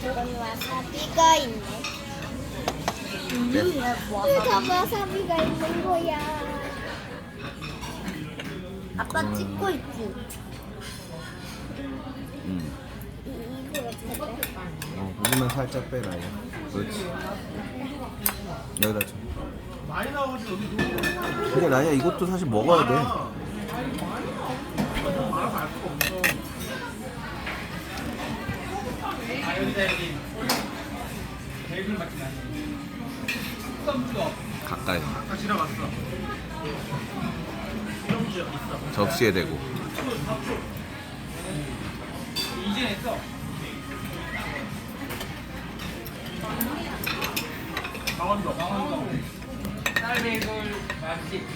와사비가 있네 왜다 와사비가 있는 거야 아빠 찍고 있지 음. 이- 이거 어떻게 돼? 어, 고기만 살짝 빼라. 얘. 그렇지. 여기다 줘. 많이 나오지 나야 이것도 사실 먹어야 돼. 말아서 알 수가 없어 아 여기 베이글 나 썸주가 가까이. 아까 지나갔어 썸주 있어 접시에 대고. 이제 했어 강원도 강원도 쌀 베이글 맛집